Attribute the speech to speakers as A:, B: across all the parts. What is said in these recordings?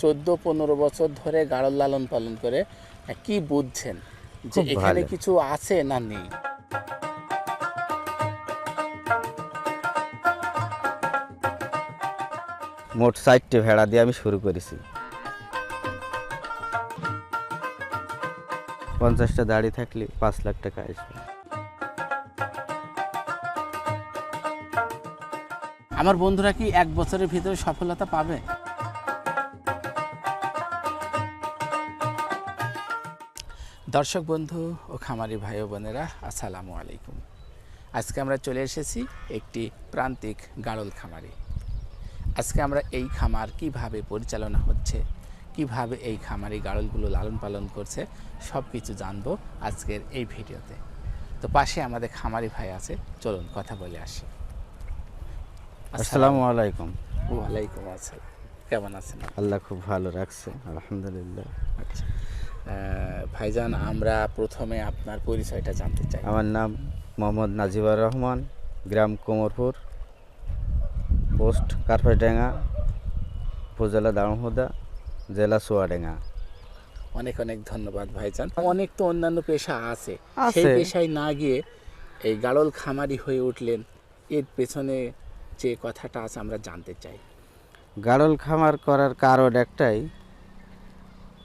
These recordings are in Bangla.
A: চোদ্দ পনেরো বছর ধরে গাড়ল লালন পালন করে কি বুঝছেন? যে এখানে কিছু আছে না নেই?
B: মোট চারটে ভেড়া দিয়ে আমি শুরু করেছি। পঞ্চাশটা দাড়ি থাকলে পাঁচ লাখ টাকা আসবে।
A: আমার বন্ধুরা কি এক বছরের ভিতরে সফলতা পাবে? দর্শক বন্ধু ও খামারি ভাই ও বোনেরা আসসালামু আলাইকুম। আজকে আমরা চলে এসেছি একটি প্রান্তিক গাড়ল খামারে। আজকে আমরা এই খামার কীভাবে পরিচালনা হচ্ছে কীভাবে এই খামারি গাড়লগুলো লালন পালন করছে সব কিছু জানব আজকের এই ভিডিওতে। তো পাশে আমাদের খামারি ভাই আছে চলুন কথা বলে আসি।
B: আসসালামু আলাইকুম।
A: ওয়ালাইকুম আসসালাম। কেমন আছেন?
B: আল্লাহ খুব ভালো রাখছে আলহামদুলিল্লাহ।
A: আচ্ছা। ভাইজান আমরা প্রথমে আপনার পরিচয়টা জানতে চাই।
B: আমার নাম মোহাম্মদ নাজিবুর রহমান গ্রাম কোমরপুর পোস্ট কার্পেডাঙ্গা উপজেলা দামহুদা জেলা চুয়াডাঙ্গা
A: অনেক অনেক ধন্যবাদ ভাইজান। অনেক তো অন্যান্য পেশা আছে।
B: আছে।
A: সেই পেশায় না গিয়ে এই গাড়ল খামারি হয়ে উঠলেন এর পেছনে যে কথাটা আছে আমরা জানতে চাই।
B: গাড়ল খামার করার কারণ একটাই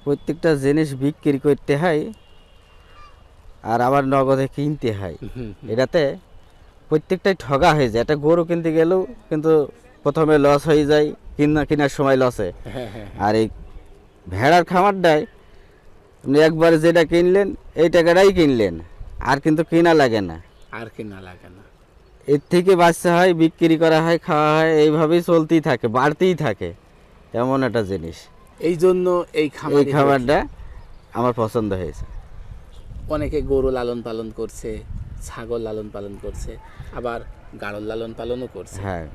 B: প্রত্যেকটা জিনিস বিক্রি করতে হয় আর আবার নগদে কিনতে হয়। এটাতে প্রত্যেকটাই ঠগা হয়ে যায়। একটা গরু কিনতে গেলেও কিন্তু প্রথমে লস হয়ে যায় কিনা কেনার সময় লসে
A: হ্যাঁ হ্যাঁ
B: আর এই ভেড়ার খামারটায় আপনি একবার যেটা কিনলেন এই টাকাটাই কিনলেন। আর কিন্তু কেনা লাগে না।
A: আর কি না লাগে না।
B: এর থেকে বাচ্চা হয় বিক্রি করা হয় খাওয়া হয় এইভাবেই চলতেই থাকে বাড়তেই থাকে। এমন একটা জিনিস।
A: এই জন্য এই খামার
B: খাবারটা আমার পছন্দ হয়েছে।
A: অনেকে গরু লালন পালন করছে ছাগল লালন পালন করছে আবার গাড়ল লালন পালনও করছে।
B: হ্যাঁ।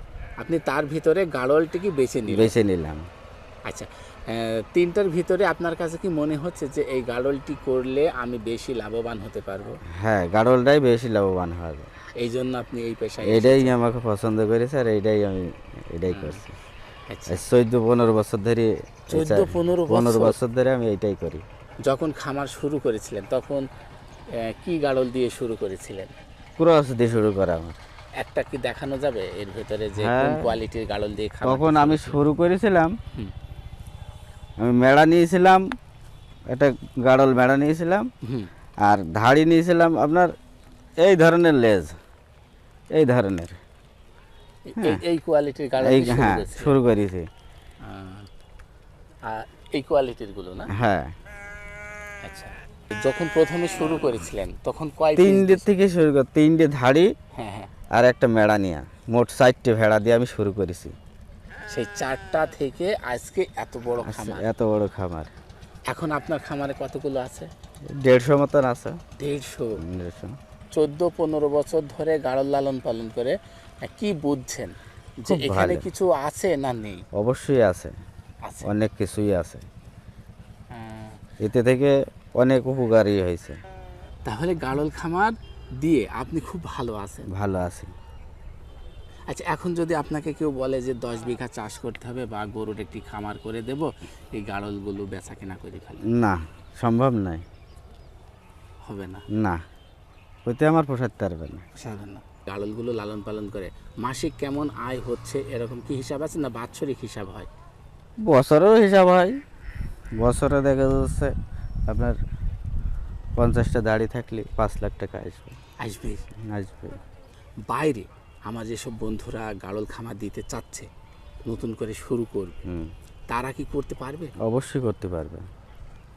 A: আপনি তার ভিতরে গাড়লটিকে বেছে নিলেন?
B: বেছে নিলাম।
A: আচ্ছা তিনটার ভিতরে আপনার কাছে কি মনে হচ্ছে যে এই গাড়লটি করলে আমি বেশি লাভবান হতে পারব?
B: হ্যাঁ গাড়লটাই বেশি লাভবান হবে।
A: এই জন্য আপনি এই পেশায়
B: এটাই আমাকে পছন্দ করেছে আর এটাই আমি এটাই করছি। চোদ্দ পনেরো বছর ধরে
A: চোদ্দ পনেরো
B: পনেরো
A: বছর?
B: ধরে আমি এইটাই করি।
A: যখন খামার শুরু করেছিলেন তখন কি গাড়ল দিয়ে শুরু করেছিলেন?
B: ক্রস দিয়ে শুরু করা আমার।
A: একটা কি দেখানো যাবে এর ভেতরে যে কোন
B: হ্যাঁ।
A: কোয়ালিটির গাড়ল দিয়ে খামার
B: তখন আমি শুরু করেছিলাম। আমি মেড়া নিয়েছিলাম একটা গাড়ল মেড়া নিয়েছিলাম আর ধাড়ি নিয়েছিলাম আপনার এই ধরনের লেজ এই ধরনের।
A: এই- কোয়ালিটির
B: এই হ্যাঁ শুরু করেছি।
A: এই কোয়ালিটিরগুলো না?
B: হ্যাঁ।
A: আচ্ছা যখন প্রথমে শুরু করেছিলেন তখন কয়
B: তিনটে থেকে শুরু কর তিনটে ধাড়ি
A: হ্যাঁ হ্যাঁ।
B: আর একটা মেড়া নিয়ে। মোট চারটে ভেড়া দিয়ে আমি শুরু করেছি।
A: সেই চারটা থেকে আজকে এত বড় খামার।
B: এত বড় খামার।
A: এখন আপনার খামারে কতগুলো আছে?
B: দেড়শো মতন আছে।
A: দেড়শো।
B: দেড়শো।
A: চোদ্দ পনেরো বছর ধরে গাড়ল লালন পালন করে কি বুঝছেন? যে এখানে কিছু আছে না নেই?
B: অবশ্যই আছে। অনেক কিছুই আছে।
A: হ্যাঁ।
B: এতে থেকে অনেক উপকারী হয়েছে।
A: তাহলে গাড়ল খামার দিয়ে আপনি খুব ভালো আছেন।
B: ভালো আছি।
A: আচ্ছা এখন যদি আপনাকে কেউ বলে যে দশ বিঘা চাষ করতে হবে বা গরুর একটি খামার করে দেব এই গাড়লগুলো বেচা কেনা করে ফেলে।
B: না সম্ভব নয়।
A: হবে না?
B: না ওইতে আমার পোষাতে পারবে না।
A: পোষাবে না। গাড়লগুলো লালন পালন করে। মাসিক কেমন আয় হচ্ছে এরকম কি হিসাব আছে না বাৎসরিক হিসাব হয়?
B: বছরেও হিসাব হয়। বছরে দেখা যাচ্ছে আপনার পঞ্চাশটা দাড়ি থাকলে পাঁচ লাখ টাকা আসবে।
A: আসবে?
B: আসবে।
A: বাইরে আমার যেসব বন্ধুরা গাড়ল খামার দিতে চাচ্ছে নতুন করে শুরু করবে তারা কি করতে পারবে?
B: অবশ্যই করতে পারবে।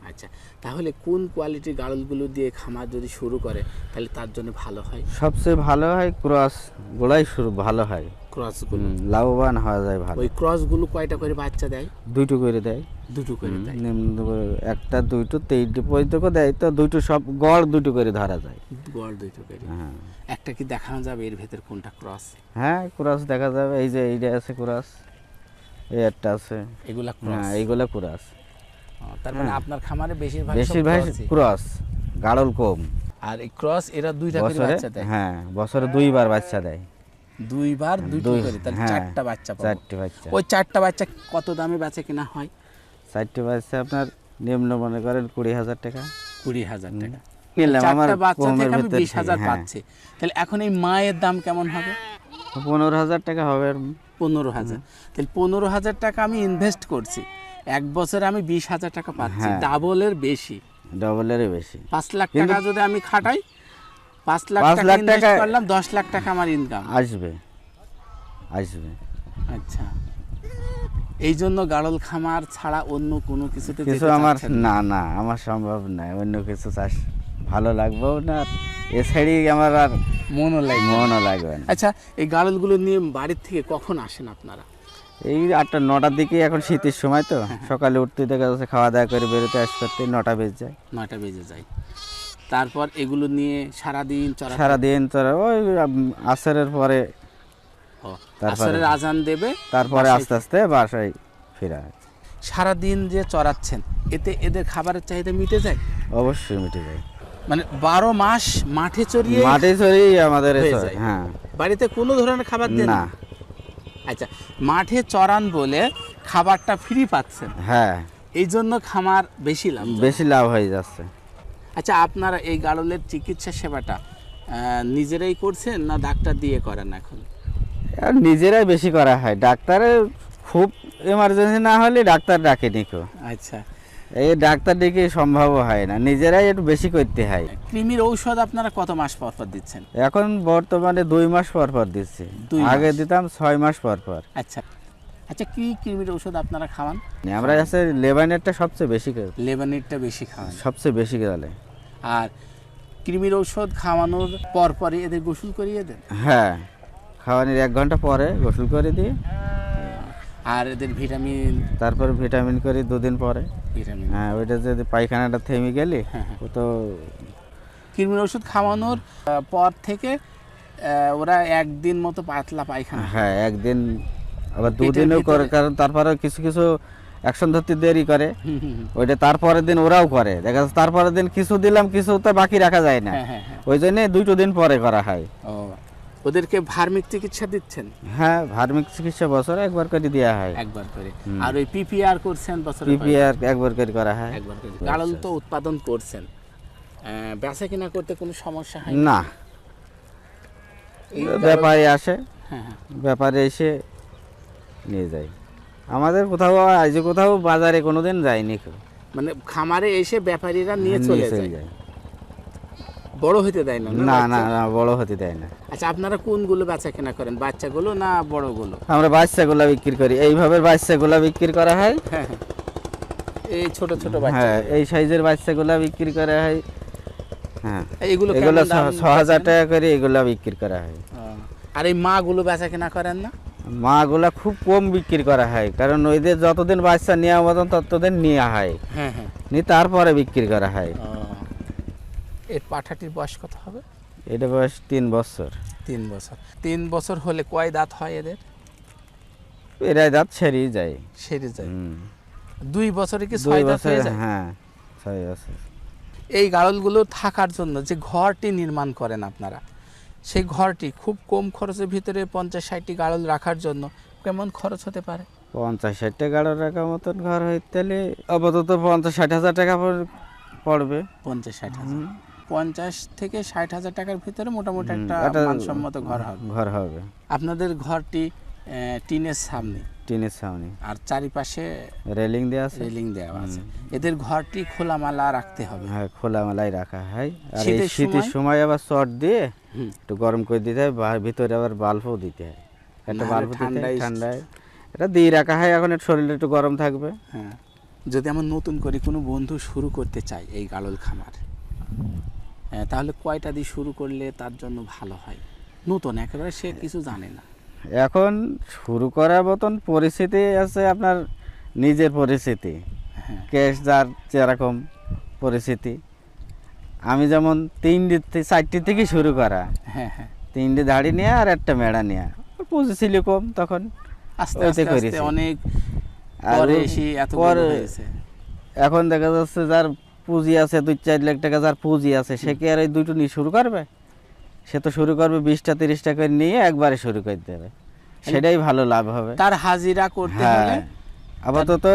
A: আচ্ছা তাহলে কোন কোয়ালিটির গাড়লগুলো দিয়ে খামার যদি শুরু করে তাহলে তার জন্য ভালো হয়?
B: সবচেয়ে ভালো হয় ক্রস গোড়াই শুরু ভালো হয়।
A: ক্রসগুলো
B: লাভবান হওয়া যায় ভালো।
A: ওই ক্রসগুলো কয়টা করে বাচ্চা দেয়?
B: দুইটো করে দেয়।
A: দুটো করে দেয়।
B: নিম্ন করে একটা দুইটো তিনটে পর্যন্ত দেয় তো দুইটো সব গড় দুটো করে ধরা যায়।
A: গড় দুটো করে।
B: হ্যাঁ।
A: একটা কি দেখানো যাবে এর ভেতর কোনটা ক্রস
B: হ্যাঁ কুরাস দেখা যাবে এই যে এইটা আছে কুরাস এই একটা আছে।
A: এগুলা ক্রস
B: হ্যাঁ এইগুলা কুরাস
A: তার মানে আপনার খামারে বেশিরভাগ
B: বেশিরভাগ ক্রস গাড়ল কম।
A: আর এই ক্রস এরা দুইটা করে বাচ্চা দেয়।
B: হ্যাঁ বছরে দুইবার বাচ্চা দেয়।
A: দুইবার দুটো করে তাহলে
B: হ্যাঁ,
A: চারটা বাচ্চা পাবো।
B: চারটে বাচ্চা।
A: ওই চারটা বাচ্চা কত দামে বেচে কিনা হয়?
B: চারটে বাচ্চা আপনার নিম্ন মনে করেন কুড়ি হাজার টাকা।
A: কুড়ি হাজার টাকা।
B: কিনলাম আমার
A: বাচ্চা থেকে আমি বিশ হাজার
B: হ্যাঁ।
A: পাচ্ছি। তাহলে এখন এই মায়ের দাম কেমন হবে?
B: পনেরো হাজার টাকা হবে।
A: পনেরো হাজার। তাহলে পনেরো হাজার টাকা আমি ইনভেস্ট করছি। এক বছরে আমি বিশ হাজার টাকা পাচ্ছি।
B: হ্যাঁ।
A: ডাবলের বেশি।
B: ডাবলের বেশি।
A: পাঁচ লাখ টাকা যদি আমি খাটাই পাঁচ লাখ টাকা
B: লাখ
A: ইনভেস্ট
B: টাকা-
A: করলাম দশ লাখ টাকা আমার ইনকাম
B: আসবে। আসবে।
A: আচ্ছা। এই জন্য গাড়ল খামার ছাড়া অন্য কোনো কিছুতে
B: কিছু আমার
A: না।
B: না না আমার সম্ভব নয় অন্য কিছু চাষ ভালো লাগবেও না? এ ছাড়ি আমার আর
A: মনও লাগে
B: মনও লাগবে না।
A: আচ্ছা এই গাড়লগুলো নিয়ে বাড়ির থেকে কখন আসেন আপনারা?
B: এই আটটা নটার দিকে এখন শীতের সময় তো।
A: হ্যাঁ,
B: সকালে উঠতে দেখা যাচ্ছে খাওয়া দাওয়া করে বেরোতে আস করতে নটা বেজে যায়।
A: নয়টা বেজে যায়। তারপর এগুলো নিয়ে সারাদিন চড়া
B: সারাদিন তোর ওই আসরের পরে
A: আসরের আজান দেবে
B: তারপরে আস্তে আস্তে বাসায় ফেরা
A: সারাদিন যে চড়াচ্ছেন এতে এদের খাবারের চাহিদা মিটে যায়?
B: অবশ্যই মিটে যায়।
A: মানে বারো মাস মাঠে চড়িয়ে
B: মাঠে চড়েই আমাদের
A: হয়ে বাড়িতে কোনো ধরনের খাবার দেন
B: না?
A: আচ্ছা মাঠে চড়ান বলে খাবারটা ফ্রি পাচ্ছেন।
B: হ্যাঁ।
A: এই জন্য খামার বেশি লাভ
B: বেশি লাভ হয়ে যাচ্ছে।
A: আচ্ছা আপনারা এই গাড়লের চিকিৎসা সেবাটা নিজেরাই করছেন না ডাক্তার দিয়ে করেন এখন?
B: নিজেরাই বেশি করা হয়। ডাক্তারের খুব এমার্জেন্সি না হলে ডাক্তার ডাকেনি কেউ।
A: আচ্ছা
B: এই ডাক্তার ডেকে সম্ভব হয় না নিজেরাই একটু বেশি করতে হয়।
A: কৃমির ঔষধ আপনারা কত মাস পর পর দিচ্ছেন?
B: এখন বর্তমানে দুই মাস পর পর দিচ্ছি। আগে দিতাম ছয় মাস পর পর।
A: আচ্ছা। আচ্ছা কি কৃমির ঔষধ আপনারা খাওয়ান?
B: আমরা আছে লেবানেরটা সবচেয়ে বেশি করে-
A: লেবানিটটা বেশি খাওয়ান।
B: সবচেয়ে বেশি গেলে
A: আর কৃমির ঔষধ খাওয়ানোর পর পরই এদের গোসল করিয়ে দেন?
B: হ্যাঁ খাওয়ানোর এক ঘণ্টা পরে গোসল করে দিই।
A: আর এদের ভিটামিন?
B: তারপরে ভিটামিন করি দুদিন পরে।
A: ভিটামিন।
B: হ্যাঁ ওইটা যদি পায়খানাটা থেমে গেলে
A: হ্যাঁ, হ্যাঁ।
B: ও তো
A: কৃমির ওষুধ খাওয়ানোর পর থেকে ওরা একদিন মতো পাতলা পায়খানা।
B: হ্যাঁ একদিন আবার দুদিনও করে কারণ তারপরে কিছু কিছু অ্যাকশন ধরতে দেরি করে। ওইটা তারপরের দিন ওরাও করে। দেখা যাচ্ছে তারপরের দিন কিছু দিলাম কিছু তো বাকি রাখা যায় না।
A: হ্যাঁ।
B: ওই জন্যে দুটো দিন পরে করা হয়।
A: ও ওদেরকে ভার্মিক চিকিৎসা দিচ্ছেন?
B: হ্যাঁ ধার্মিক চিকিৎসা বছরে একবার করে দেওয়া হয়।
A: একবার করে। আর ওই পিপিআর করছেন বছরে
B: পিপিআর একবার করে করা হয়।
A: একবার করে। তো উৎপাদন করছেন। বেচা কিনা করতে কোনো সমস্যা হয়
B: না? ব্যাপারে আসে।
A: হ্যাঁ হ্যাঁ।
B: ব্যাপারে এসে নিয়ে যায়। আমাদের কোথাও আজ কোথাও বাজারে কোনোদিন যায়নি
A: মানে খামারে এসে ব্যাপারীরা নিয়ে চলে যায়।
B: যায়।
A: বড় হতে দেয় না
B: না না না বড় হতে দেয় না।
A: আচ্ছা আপনারা কোনগুলো বেচা কেনা করেন বাচ্চাগুলো না বড়গুলো?
B: আমরা বাচ্চাগুলা বিক্রি করি। এইভাবে বাচ্চাগুলা বিক্রি করা হয়।
A: হ্যাঁ হ্যাঁ। এই ছোট ছোট বাচ্চা।
B: হ্যাঁ এই সাইজের বাচ্চাগুলা বিক্রি করা হয়। হ্যাঁ।
A: এগুলো
B: এগুলো ছ হাজার টাকা করে এগুলা বিক্রি করা হয়।
A: আর এই মাগুলো বেচা কেনা করেন না?
B: মাগুলা খুব কম বিক্রি করা হয় কারণ ওইদের যতদিন বাচ্চা নেওয়া মতন ততদিন নেওয়া হয়।
A: হ্যাঁ হ্যাঁ।
B: নিয়ে তারপরে বিক্রি করা হয়।
A: এর পাঠাটির বয়স কত হবে?
B: এটা বয়স তিন বছর।
A: তিন বছর। তিন বছর হলে কয় দাঁত হয় এদের?
B: এরাই দাঁত ছেড়েই যায়।
A: সেরে যায়।
B: হুম।
A: দুই বছরে কি ছয় দাঁত হয়ে যায়?
B: হ্যাঁ ছয় বছর।
A: এই গাড়লগুলো থাকার জন্য যে ঘরটি নির্মাণ করেন আপনারা সেই ঘরটি খুব কম খরচের ভিতরে পঞ্চাশ ষাটটি গাড়ল রাখার জন্য কেমন খরচ হতে পারে?
B: পঞ্চাশ ষাট গাড়ল রাখার মতন ঘর হইতে আপাতত পঞ্চাশ ষাট হাজার টাকা পড়বে।
A: পঞ্চাশ ষাট হাজার। পঞ্চাশ থেকে ষাট হাজার টাকার ভিতরে মোটামুটি একটা মানসম্মত ঘর হবে।
B: ঘর হবে।
A: আপনাদের ঘরটি টিনের সামনে।
B: টিনের সামনে।
A: আর চারিপাশে
B: রেলিং দেওয়া আছে?
A: রেলিং দেওয়া আছে। এদের ঘরটি খোলামেলা রাখতে হবে।
B: হ্যাঁ খোলামেলাই রাখা হয়। আর এই
A: শীতের সময়?
B: আবার চট দিয়ে। একটু গরম করে দিতে হয় ভিতরে আবার বাল্বও দিতে হয়। একটা বাল্ব
A: ঠান্ডায়-
B: ঠান্ডায়। এটা দিয়ে রাখা হয় এখন একটু শরীরটা একটু গরম থাকবে।
A: হ্যাঁ। যদি আমার নতুন করে কোনো বন্ধু শুরু করতে চায় এই গালল খামার তাহলে কয়টা দিয়ে শুরু করলে তার জন্য ভালো হয়? নতুন একেবারে সে কিছু জানে না।
B: এখন শুরু করার মতন পরিস্থিতি আছে আপনার নিজের পরিস্থিতি।
A: হ্যাঁ।
B: ক্যাশ যার যেরকম পরিস্থিতি। আমি যেমন তিনটে চারটে থেকে শুরু করা।
A: হ্যাঁ হ্যাঁ।
B: তিনটে দাড়ি নেওয়া আর একটা মেড়া নেওয়া পুঁজি ছিল কম তখন
A: আস্তে আস্তে। অনেক
B: এখন দেখা যাচ্ছে যার পুঁজি আছে দুই চার লাখ টাকা যার পুঁজি আছে সে কি আর এই দুটো নিয়ে শুরু করবে? সে তো শুরু করবে বিশটা তিরিশটা করে নিয়ে একবারে শুরু করে দেবে। সেটাই ভালো লাভ হবে।
A: তার হাজিরা করতে
B: হ্যাঁ।
A: হলে?
B: আপাতত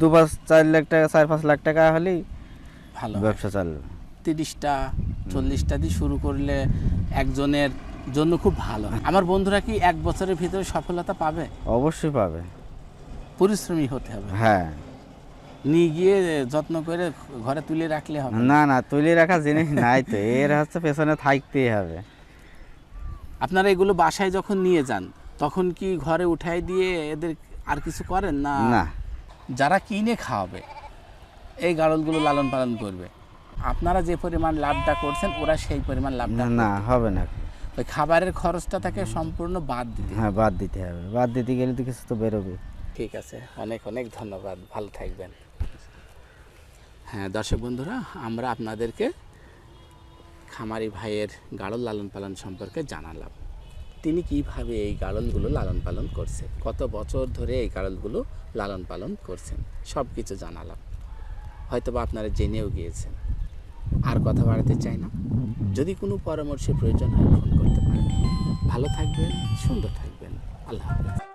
B: দু পাঁচ চার লাখ টাকা চার পাঁচ লাখ টাকা হলেই
A: ভালো
B: ব্যবসা চালবে
A: তিরিশটা চল্লিশটা দিয়ে শুরু করলে একজনের জন্য খুব ভালো আমার বন্ধুরা কি এক বছরের ভিতরে সফলতা পাবে?
B: অবশ্যই পাবে।
A: পরিশ্রমী হতে হবে।
B: হ্যাঁ।
A: নিয়ে গিয়ে যত্ন করে ঘরে তুলে রাখলে হবে।
B: না না তুলে রাখা জিনিস নাই তো এর হচ্ছে পেছনে থাকতেই হবে।
A: আপনারা এগুলো বাসায় যখন নিয়ে যান তখন কি ঘরে উঠাই দিয়ে এদের আর কিছু করেন না?
B: না।
A: যারা কিনে খাওয়াবে এই গাড়লগুলো লালন পালন করবে আপনারা যে পরিমাণ লাভটা করছেন ওরা সেই পরিমাণ লাভটা
B: না, হবে না।
A: ওই খাবারের খরচটা তাকে সম্পূর্ণ বাদ দিতে
B: হ্যাঁ বাদ দিতে হবে। বাদ দিতে গেলে তো কিছু তো বেরোবে।
A: ঠিক আছে অনেক অনেক ধন্যবাদ। ভালো থাকবেন। হ্যাঁ দর্শক বন্ধুরা, আমরা আপনাদেরকে খামারি ভাইয়ের গাড়ল লালন পালন সম্পর্কে জানালাম। তিনি কীভাবে এই গাড়লগুলো লালন পালন করছে কত বছর ধরে এই গাড়লগুলো লালন পালন করছেন? সব কিছু জানালাম। হয়তো বা আপনারা জেনেও গিয়েছেন। আর কথা বাড়াতে চাই না। যদি কোনো পরামর্শের প্রয়োজন হয়, ফোন করতে পারেন। ভালো থাকবেন, সুন্দর থাকবেন। আল্লাহ হাফেজ।